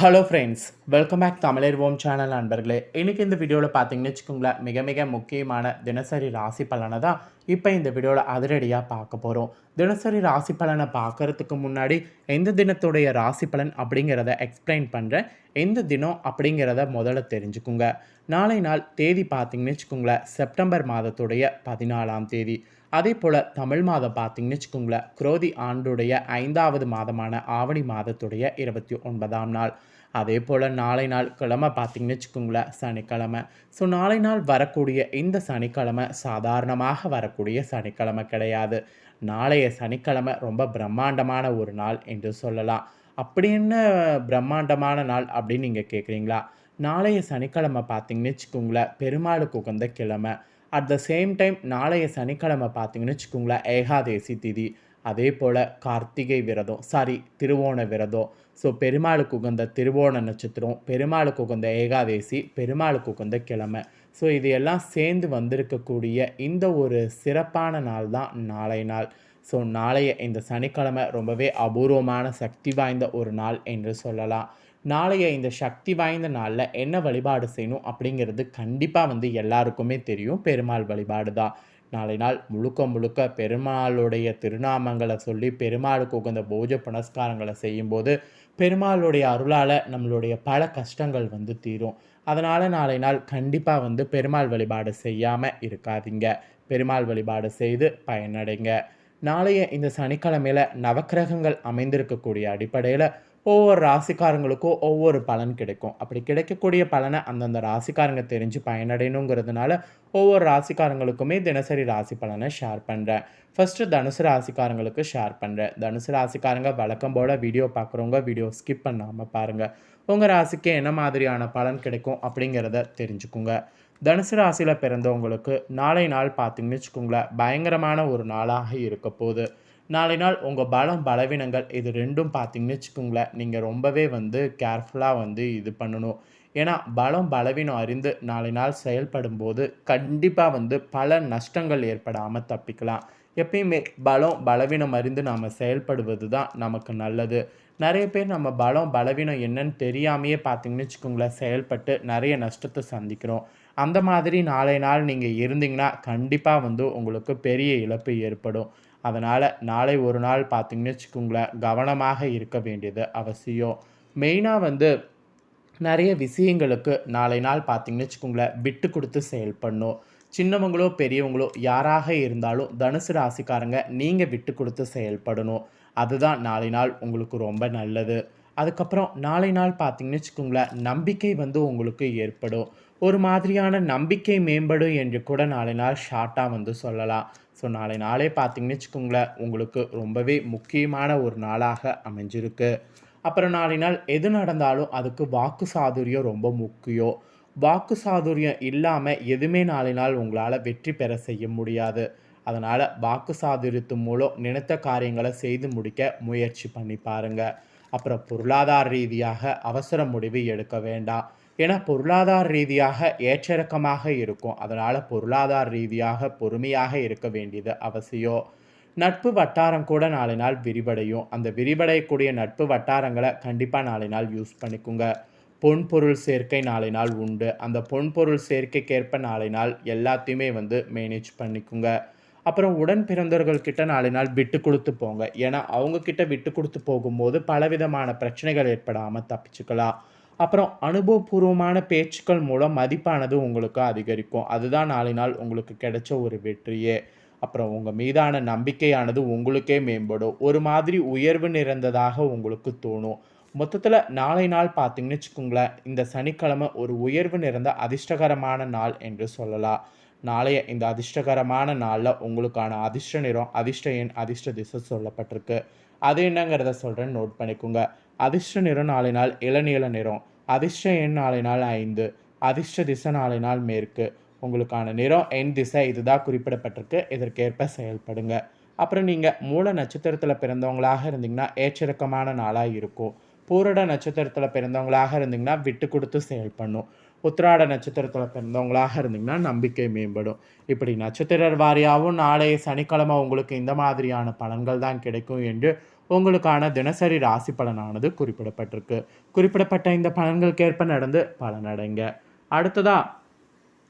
Hello friends welcome back தமிழர்வோம் channel நண்பர்களே. இன்றைக்கி இந்த வீடியோவில் பார்த்தீங்கன்னு வச்சுக்கோங்களேன் மிக மிக முக்கியமான தினசரி ராசி பலனை தான் இப்போ இந்த வீடியோவில் அதிரடியாக பார்க்க போகிறோம் தினசரி ராசி பலனை பார்க்கறதுக்கு முன்னாடி எந்த தினத்துடைய ராசி பலன் அப்படிங்கிறத எக்ஸ்பிளைன் பண்ணுறேன் எந்த தினம் அப்படிங்கிறத முதல்ல தெரிஞ்சுக்குங்க. நாளை நாள் தேதி பார்த்தீங்கன்னு வச்சுக்கோங்களேன் செப்டம்பர் மாதத்துடைய பதினாலாம் தேதி. அதே போல் தமிழ் மாதம் பார்த்தீங்கன்னு வச்சுக்கோங்களேன் குரோதி ஆண்டுடைய ஐந்தாவது மாதமான ஆவணி மாதத்துடைய இருபத்தி ஒன்பதாம் நாள். அதே போல் நாளை நாள் கிழமை பார்த்தீங்கன்னு வச்சுக்கோங்களேன் சனிக்கிழமை. ஸோ நாளை நாள் வரக்கூடிய இந்த சனிக்கிழமை சாதாரணமாக வரக்கூடிய சனிக்கிழமை கிடையாது. நாளைய சனிக்கிழமை ரொம்ப பிரம்மாண்டமான ஒரு நாள் என்று சொல்லலாம். அப்படி என்ன பிரம்மாண்டமான நாள் அப்படின்னு நீங்கள் கேட்குறீங்களா நாளைய சனிக்கிழமை பார்த்தீங்கன்னு வச்சுக்கோங்களேன் பெருமாளுக்கு உகந்த கிழமை. அட் த சேம் டைம் நாளைய சனிக்கிழமை பார்த்தீங்கன்னு வச்சுக்கோங்களேன் ஏகாதேசி திதி. அதே போல் கார்த்திகை விரதம் சாரி திருவோண விரதம். ஸோ பெருமாளுக்கு உகந்த திருவோண நட்சத்திரம் பெருமாளுக்கு உகந்த ஏகாதேசி பெருமாளுக்கு உகந்த கிழமை. ஸோ இது எல்லாம் சேர்ந்து வந்திருக்கக்கூடிய இந்த ஒரு சிறப்பான நாள் தான் நாளை நாள். ஸோ நாளைய இந்த சனிக்கிழமை ரொம்பவே அபூர்வமான சக்தி வாய்ந்த ஒரு நாள் என்று சொல்லலாம். நாளைய இந்த சக்தி வாய்ந்த நாளில் என்ன வழிபாடு செய்யணும் அப்படிங்கிறது கண்டிப்பாக வந்து எல்லாருக்குமே தெரியும். பெருமாள் வழிபாடு தான். நாளை நாள் முழுக்க முழுக்க பெருமாளுடைய திருநாமங்களை சொல்லி பெருமாளுக்கு உகந்த பூஜை புனஸ்காரங்களை செய்யும்போது பெருமாளுடைய அருளால் நம்மளுடைய பல கஷ்டங்கள் வந்து தீரும். அதனால் நாளை நாள் கண்டிப்பாக வந்து பெருமாள் வழிபாடு செய்யாமல் இருக்காதீங்க. பெருமாள் வழிபாடு செய்து பயனடைங்க. நாளைய இந்த சனிக்கிழமையில் நவக்கிரகங்கள் அமைந்திருக்கக்கூடிய அடிப்படையில் ஒவ்வொரு ராசிக்காரங்களுக்கும் ஒவ்வொரு பலன் கிடைக்கும். அப்படி கிடைக்கக்கூடிய பலனை அந்தந்த ராசிக்காரங்க தெரிஞ்சு பயனடையணுங்கிறதுனால ஒவ்வொரு ராசிக்காரங்களுக்குமே தினசரி ராசி பலனை ஷேர் பண்ணுறேன் ஃபஸ்ட்டு தனுசு ராசிக்காரங்களுக்கு ஷேர் பண்ணுறேன் தனுசு ராசிக்காரங்க வழக்கம் போல் வீடியோ பார்க்குறவங்க வீடியோ ஸ்கிப் பண்ணாமல் பாருங்கள் உங்கள் ராசிக்கு என்ன மாதிரியான பலன் கிடைக்கும் அப்படிங்கிறத தெரிஞ்சுக்குங்க. தனுசு ராசியில் பிறந்தவங்களுக்கு நாளை நாள் பார்த்தீங்கன்னு வச்சுக்கோங்களேன் பயங்கரமான ஒரு நாளாக இருக்க போகுது. நாளை நாள் உங்கள் பலம் பலவீனங்கள் இது ரெண்டும் பார்த்தீங்கன்னு வச்சுக்கோங்களேன் நீங்கள் ரொம்பவே வந்து கேர்ஃபுல்லாக வந்து இது பண்ணணும். ஏன்னா பலம் பலவீனம் அறிந்து நாளை நாள் செயல்படும் போது கண்டிப்பாக வந்து பல நஷ்டங்கள் ஏற்படாமல் தப்பிக்கலாம். எப்பயுமே பலம் பலவீனம் அறிந்து நாம் செயல்படுவது தான் நமக்கு நல்லது. நிறைய பேர் நம்ம பலம் பலவீனம் என்னன்னு தெரியாமையே பார்த்தீங்கன்னு வச்சுக்கோங்களேன் செயல்பட்டு நிறைய நஷ்டத்தை சந்திக்கிறோம். அந்த மாதிரி நாளை நாள் நீங்கள் இருந்தீங்கன்னா கண்டிப்பாக வந்து உங்களுக்கு பெரிய இழப்பு ஏற்படும். அதனால் நாளை ஒரு நாள் பார்த்திங்கன்னு வச்சுக்கோங்களேன் கவனமாக இருக்க வேண்டியது அவசியம். மெயினாக வந்து நிறைய விஷயங்களுக்கு நாளை நாள் பார்த்திங்கன்னு வச்சுக்கோங்களேன் விட்டு கொடுத்து செயல்படணும். சின்னவங்களோ பெரியவங்களோ யாராக இருந்தாலும் தனுசு ராசிக்காரங்க நீங்கள் விட்டு கொடுத்து செயல்படணும். அதுதான் நாளை நாள் உங்களுக்கு ரொம்ப நல்லது. அதுக்கப்புறம் நாளை நாள் பார்த்தீங்கன்னு வச்சுக்கோங்களேன் நம்பிக்கை வந்து உங்களுக்கு ஏற்படும். ஒரு மாதிரியான நம்பிக்கை மேம்படும் என்று கூட நாளை நாள் ஷார்ட்டாக வந்து சொல்லலாம். ஸோ நாளை நாளே பார்த்தீங்கன்னு வச்சுக்கோங்களேன் உங்களுக்கு ரொம்பவே முக்கியமான ஒரு நாளாக அமைஞ்சிருக்கு. அப்புறம் நாளை நாள் எது நடந்தாலும் அதுக்கு வாக்கு சாதுரியம் ரொம்ப முக்கியம். வாக்கு சாதுரியம் இல்லாமல் எதுவுமே நாளை நாள் உங்களால் வெற்றி பெற செய்ய முடியாது. அதனால் வாக்கு சாதுரியத்து மூலம் நினைத்த காரியங்களை செய்து முடிக்க முயற்சி பண்ணி பாருங்கள் அப்புறம் பொருளாதார ரீதியாக அவசர முடிவு எடுக்க வேண்டாம். ஏன்னா பொருளாதார ரீதியாக ஏற்றிறக்கமாக இருக்கும். அதனால் பொருளாதார ரீதியாக பொறுமையாக இருக்க வேண்டியது அவசியம். நட்பு வட்டாரம் கூட நாளை நாள் விரிவடையும். அந்த விரிவடையக்கூடிய நட்பு வட்டாரங்களை கண்டிப்பாக நாளை நாள் யூஸ் பண்ணிக்கோங்க. பொன் பொருள் சேர்க்கை நாளை நாள் உண்டு. அந்த பொன் பொருள் சேர்க்கைக்கேற்ப நாளை நாள் எல்லாத்தையுமே வந்து மேனேஜ் பண்ணிக்கோங்க. அப்புறம் உடன் பிறந்தவர்கள் கிட்ட நாலு நாள் விட்டு கொடுத்து போங்க. ஏன்னா அவங்க கிட்ட விட்டு கொடுத்து போகும்போது பலவிதமான பிரச்சனைகள் ஏற்படாமல் தப்பிச்சுக்கலாம். அப்புறம் அனுபவபூர்வமான பேச்சுக்கள் மூலம் மதிப்பானது உங்களுக்கு அதிகரிக்கும். அதுதான் நாளை நாள் உங்களுக்கு கிடைச்ச ஒரு வெற்றியே. அப்புறம் உங்கள் மீதான நம்பிக்கையானது உங்களுக்கே மேம்படும். ஒரு மாதிரி உயர்வு நிறைந்ததாக உங்களுக்கு தோணும். மொத்தத்தில் நாளை நாள் பார்த்தீங்கன்னு வச்சுக்கோங்களேன் இந்த சனிக்கிழமை ஒரு உயர்வு நிறைந்த அதிர்ஷ்டகரமான நாள் என்று சொல்லலாம். நாளைய இந்த அதிர்ஷ்டகரமான நாளில் உங்களுக்கான அதிர்ஷ்ட நிறம் அதிர்ஷ்ட எண் அதிர்ஷ்ட திசை சொல்லப்பட்டிருக்கு. அது என்னங்கிறத சொல்கிறேன் நோட் பண்ணிக்கோங்க. அதிர்ஷ்ட நிறம் நாளை நாள் இளநீல நிறம் அதிர்ஷ்ட எண் நாளை நாள் ஐந்து அதிர்ஷ்ட திசை நாளை நாள் மேற்கு. உங்களுக்கான நிறம் எண் திசை இதுதான் குறிப்பிடப்பட்டிருக்கு. இதற்கேற்ப செயல்படுங்க. அப்புறம் நீங்கள் மூல நட்சத்திரத்தில் பிறந்தவங்களாக இருந்தீங்கன்னா ஏற்றிறக்கமான நாளாக இருக்கும். பூரட நட்சத்திரத்தில் பிறந்தவங்களாக இருந்தீங்கன்னா விட்டு கொடுத்து செயல்படணும். உத்திராட நட்சத்திரத்தில் பிறந்தவங்களாக இருந்தீங்கன்னா நம்பிக்கை மேம்படும். இப்படி நட்சத்திர வாரியாகவும் நாளைய சனிக்கிழமை உங்களுக்கு இந்த மாதிரியான பலன்கள் தான் கிடைக்கும் என்று உங்களுக்கான தினசரி ராசி பலனானது குறிப்பிடப்பட்டிருக்கு. குறிப்பிடப்பட்ட இந்த பலன்களுக்கேற்ப நடந்து பலனடைங்க. அடுத்ததாக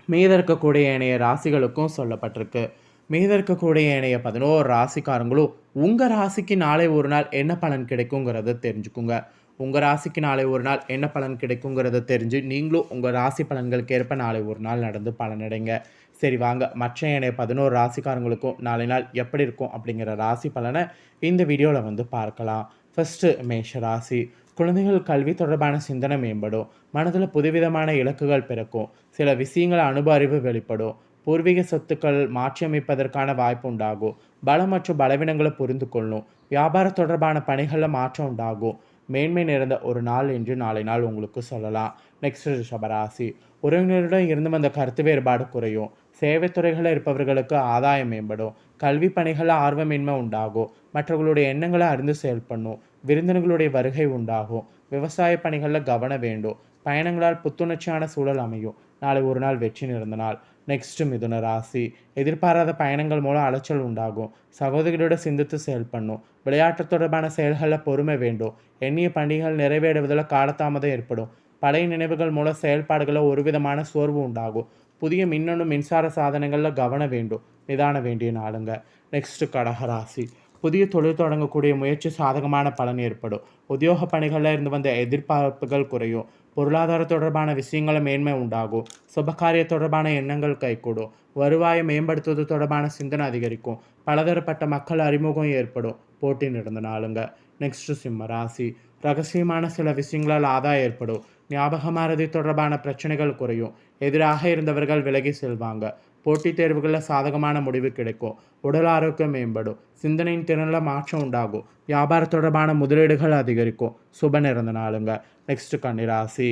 மீத இருக்கக்கூடிய ஏனைய ராசிகளுக்கும் சொல்லப்பட்டிருக்கு. மீத இருக்கக்கூடிய ஏனைய பதினோரு ராசிக்காரங்களும் உங்கள் ராசிக்கு நாளை ஒரு நாள் என்ன பலன் கிடைக்குங்கிறத தெரிஞ்சுக்குங்க. உங்கள் ராசிக்கு நாளை ஒரு நாள் என்ன பலன் கிடைக்குங்கிறத தெரிஞ்சு நீங்களும் உங்கள் ராசி பலன்களுக்கு ஏற்ப நாளை ஒரு நாள் நடந்து பலனடைங்க. சரி வாங்க. மற்ற ஏனைய பதினோரு ராசிக்காரங்களுக்கும் நாளை நாள் எப்படி இருக்கும் அப்படிங்கிற ராசி பலனை இந்த வீடியோவில் வந்து பார்க்கலாம். ஃபஸ்ட்டு மேஷ ராசி. குழந்தைகள் கல்வி தொடர்பான சிந்தனை மேம்படும். மனதில் புதுவிதமான இலக்குகள் பிறக்கும். சில விஷயங்கள் அனுபவ அறிவு வெளிப்படும். பூர்வீக சொத்துக்கள் மாற்றியமைப்பதற்கான வாய்ப்பு உண்டாகும். பலம் மற்றும் பலவீனங்களை புரிந்து கொள்ளும். வியாபார தொடர்பான பணிகளில் மாற்றம் உண்டாகும். மேன்மை நிறைந்த ஒரு நாள் என்று நாளை நாள் உங்களுக்கு சொல்லலாம். நெக்ஸ்ட் ரிஷபராசி. உறவினருடன் இருந்து வந்த கருத்து வேறுபாடு குறையும். சேவைத்துறைகளில் இருப்பவர்களுக்கு ஆதாயம் மேம்படும். கல்வி பணிகளில் ஆர்வமின்மை உண்டாகும். மற்றவர்களுடைய எண்ணங்களை அறிந்து செயல்படணும். விருந்தினர்களுடைய வருகை உண்டாகும். விவசாய பணிகளில் கவனம் வேண்டும். பயணங்களால் புத்துணர்ச்சியான சூழல் அமையும். நாளை ஒரு நாள் வெற்றி நிறந்த நாள். நெக்ஸ்ட் மிதுன ராசி. எதிர்பாராத பயணங்கள் மூலம் அலைச்சல் உண்டாகும். சகோதரிகளோட சிந்தித்து செயல்படணும் விளையாட்டு தொடர்பான செயல்களில் பொறுமை வேண்டும். எண்ணிய பணிகள் நிறைவேறுவதில் காலதாமதம் ஏற்படும். பழைய நினைவுகள் மூலம் செயல்பாடுகளில் ஒரு விதமான சோர்வு உண்டாகும். புதிய மின்னணு மின்சார சாதனங்களில் கவனம் வேண்டும். நிதான வேண்டிய நாளுங்க. நெக்ஸ்ட் கடகராசி புதிய தொழில் தொடங்கக்கூடிய முயற்சி சாதகமான பலன் ஏற்படும். உத்தியோக பணிகளில் இருந்து வந்த எதிர்பார்ப்புகள் குறையும். பொருளாதார தொடர்பான விஷயங்களை மேன்மை உண்டாகும். சுபகாரிய தொடர்பான எண்ணங்கள் கைகூடும். வருவாயை மேம்படுத்துவது தொடர்பான சிந்தனை அதிகரிக்கும். பலதரப்பட்ட மக்கள் அறிமுகம் ஏற்படும். போட்டி நடந்த நாளுங்க. நெக்ஸ்ட் சிம்ம ராசி. ரகசியமான சில விஷயங்களால் ஆதாயம் ஏற்படும். ஞாபகமானது தொடர்பான பிரச்சனைகள் குறையும். எதிராக இருந்தவர்கள் விலகி செல்வாங்க. போட்டித் தேர்வுகளில் சாதகமான முடிவு கிடைக்கும். உடல் ஆரோக்கியம் மேம்படும். சிந்தனையின் திறனில் மாற்றம் உண்டாகும். வியாபார தொடர்பான முதலீடுகள் அதிகரிக்கும். சுப நிறந்த நாளுங்க. நெக்ஸ்ட் கன்னிராசி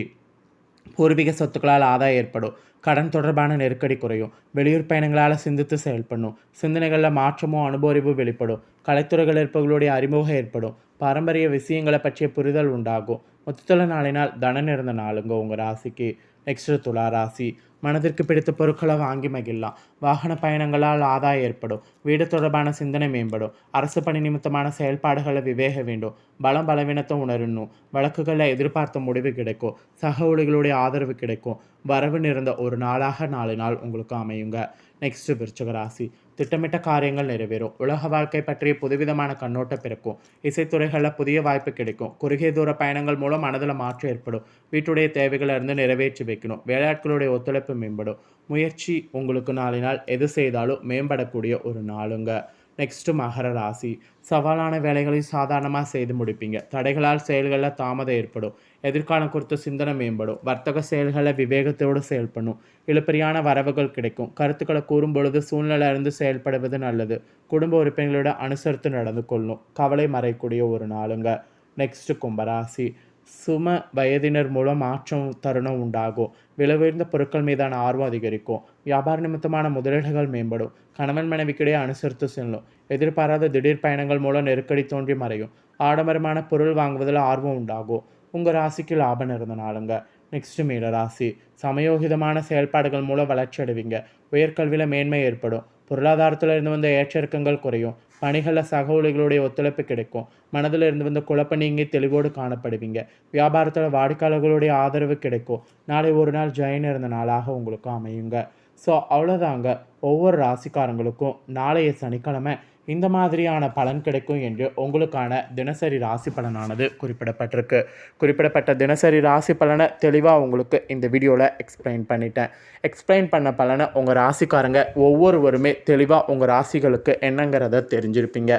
பூர்வீக சொத்துக்களால் ஆதாயம் ஏற்படும். கடன் தொடர்பான நெருக்கடி குறையும். வெளியூர் பயணங்களால் சிந்தித்து செயல்படணும். சிந்தனைகளில் மாற்றமோ அனுபவறிவு வெளிப்படும். கலைத்துறைகள் இருப்பவர்களுடைய அறிமுகம் ஏற்படும். பாரம்பரிய விஷயங்களை பற்றிய புரிதல் உண்டாகும். மொத்தத்தில் நாளினால் தன நிறந்த நாளுங்க உங்கள் ராசிக்கு. நெக்ஸ்ட் துளாராசி. மனதிற்கு பிடித்த பொருட்களை வாங்கி மகிழலாம். வாகன பயணங்களால் ஆதாயம் ஏற்படும். வீடு தொடர்பான சிந்தனை மேம்படும். அரசு பணி நிமித்தமான செயல்பாடுகளை விவேக வேண்டும். பலம் பலவீனத்தை உணரணும். வழக்குகளில் எதிர்பார்த்த முடிவு கிடைக்கும். சக ஒளிகளுடைய ஆதரவு கிடைக்கும். வரவு நிறைந்த ஒரு நாளாக நாலு நாள் உங்களுக்கு அமையுங்க. நெக்ஸ்ட் விருச்சக ராசி. திட்டமிட்ட காரியங்கள் நிறைவேறும். உலக வாழ்க்கை பற்றிய புதுவிதமான கண்ணோட்டம் பிறக்கும். இசைத்துறைகளில் புதிய வாய்ப்பு கிடைக்கும். குறுகிய தூர பயணங்கள் மூலம் மனதில் மாற்றம் ஏற்படும். வீட்டுடைய தேவைகளை இருந்து நிறைவேற்றி வைக்கணும். வேலையாட்களுடைய ஒத்துழைப்பு மேம்படும். முயற்சி உங்களுக்கு நாளை நாள் எது செய்தாலும் மேம்படக்கூடிய ஒரு நாளுங்க. நெக்ஸ்ட்டு மகர ராசி. சவாலான வேலைகளை சாதாரணமாக செய்து முடிப்பீங்க. தடைகளால் செயல்களில் தாமதம் ஏற்படும். எதிர்காலம் குறித்த சிந்தனை மேம்படும். வர்த்தக செயல்களை விவேகத்தோடு செயல்படணும் இழுப்பறியான வரவுகள் கிடைக்கும். கருத்துக்களை கூறும் பொழுது சூழ்நிலை இருந்து செயல்படுவது நல்லது. குடும்ப உறுப்பினர்களோட அனுசரித்து நடந்து கொள்ளணும் கவலை மறைக்கூடிய ஒரு நாளுங்க. நெக்ஸ்ட் கும்பராசி. சும வயதினர் மூலம் மாற்றம் தருணம் உண்டாகும். விலை உயர்ந்த பொருட்கள் மீதான ஆர்வம் அதிகரிக்கும். வியாபார நிமித்தமான முதலீடுகள் மேம்படும். கணவன் மனைவிக்கிடையே அனுசரித்து செல்லும். எதிர்பாராத திடீர் பயணங்கள் மூலம் நெருக்கடி தோன்றி மறையும். ஆடம்பரமான பொருள் வாங்குவதில் ஆர்வம் உண்டாகும். உங்கள் ராசிக்கு லாபம் இருந்தனாலுங்க நெக்ஸ்ட் மீன ராசி. சமயோகிதமான செயல்பாடுகள் மூலம் வளர்ச்சி அடைவீங்க. உயர்கல்வியில் மேன்மை ஏற்படும். பொருளாதாரத்தில் இருந்து வந்த ஏற்றிறக்கங்கள் குறையும். பணிகளில் சக ஒத்துழைப்பு கிடைக்கும். மனதில் இருந்து வந்த குழப்ப நீங்கி தெளிவோடு காணப்படுவீங்க. வியாபாரத்தில் வாடிக்கையாளர்களுடைய ஆதரவு கிடைக்கும். நாளை ஒரு நாள் ஜெயின் இருந்த நாளாக உங்களுக்கு அமையுங்க. ஸோ அவ்வளோதாங்க ஒவ்வொரு ராசிக்காரங்களுக்கும் நாளைய சனிக்கிழமை இந்த மாதிரியான பலன் கிடைக்கும் என்று உங்களுக்கான தினசரி ராசி பலனானது குறிப்பிடப்பட்டிருக்கு. குறிப்பிடப்பட்ட தினசரி ராசி பலனை தெளிவாக உங்களுக்கு இந்த வீடியோவில் எக்ஸ்பிளைன் பண்ணிட்டேன். எக்ஸ்பிளைன் பண்ண பலனை உங்கள் ராசிக்காரங்க ஒவ்வொருவருமே தெளிவாக உங்கள் ராசிகளுக்கு என்னங்கிறத தெரிஞ்சிருப்பீங்க.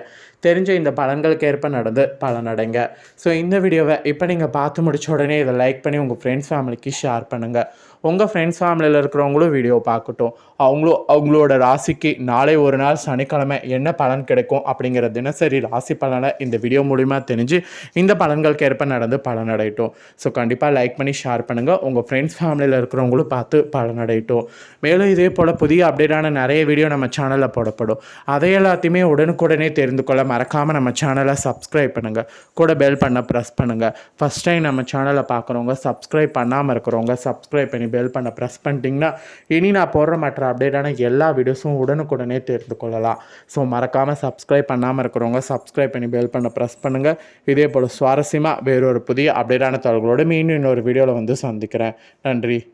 தெரிஞ்ச இந்த பலன்களுக்கு ஏற்ப நடந்து பலனடைங்க. ஸோ இந்த வீடியோவை இப்போ நீங்கள் பார்த்து முடிச்ச உடனே இதை லைக் பண்ணி உங்கள் ஃப்ரெண்ட்ஸ் ஃபேமிலிக்கு ஷேர் பண்ணுங்கள் உங்கள் ஃப்ரெண்ட்ஸ் ஃபேமிலியில் இருக்கிறவங்களும் வீடியோ பார்க்கட்டும். அவங்களும் அவங்களோட ராசிக்கு நாளை ஒரு நாள் சனிக்கிழமை என்ன பலன் கிடைக்கும் அப்படிங்கிற தினசரி ராசி பலனை இந்த வீடியோ மூலிமா தெரிஞ்சு இந்த பலன்களுக்கு ஏற்ப நடந்து பலனடையட்டும் ஸோ கண்டிப்பாக லைக் பண்ணி ஷேர் பண்ணுங்கள் உங்கள் ஃப்ரெண்ட்ஸ் ஃபேமிலியில் இருக்கிறவங்களும் பார்த்து பலனடையட்டும் மேலும் இதே போல் புதிய அப்டேட்டான நிறைய வீடியோ நம்ம சேனலில் போடப்படும். அதை எல்லாத்தையுமே உடனுக்குடனே தெரிந்து கொள்ள மறக்காமல் நம்ம சேனலை சப்ஸ்கிரைப் பண்ணுங்கள் கூட பெல் பண்ண ப்ரெஸ் பண்ணுங்கள் ஃபஸ்ட் டைம் நம்ம சேனலை பார்க்குறவங்க சப்ஸ்கிரைப் பண்ணாமல் இருக்கிறவங்க சப்ஸ்கிரைப் பண்ணி பெல் பண்ண ப்ரெஸ் பண்ணிட்டீங்கன்னா இனி நான் போடுற மற்ற அப்டேட்டான எல்லா வீடியோஸும் உடனுக்குடனே தெரிந்து கொள்ளலாம். ஸோ மறக்காமல் சப்ஸ்கிரைப் பண்ணாமல் இருக்கிறவங்க சப்ஸ்கிரைப் பண்ணி பெல் பண்ண ப்ரெஸ் பண்ணுங்கள் இதே போல் சுவாரஸ்யமாக வேறொரு புதிய அப்டேட்டான தகவல்களோடு மீண்டும் இன்னொரு வீடியோவில் வந்து சந்திக்கிறேன். நன்றி.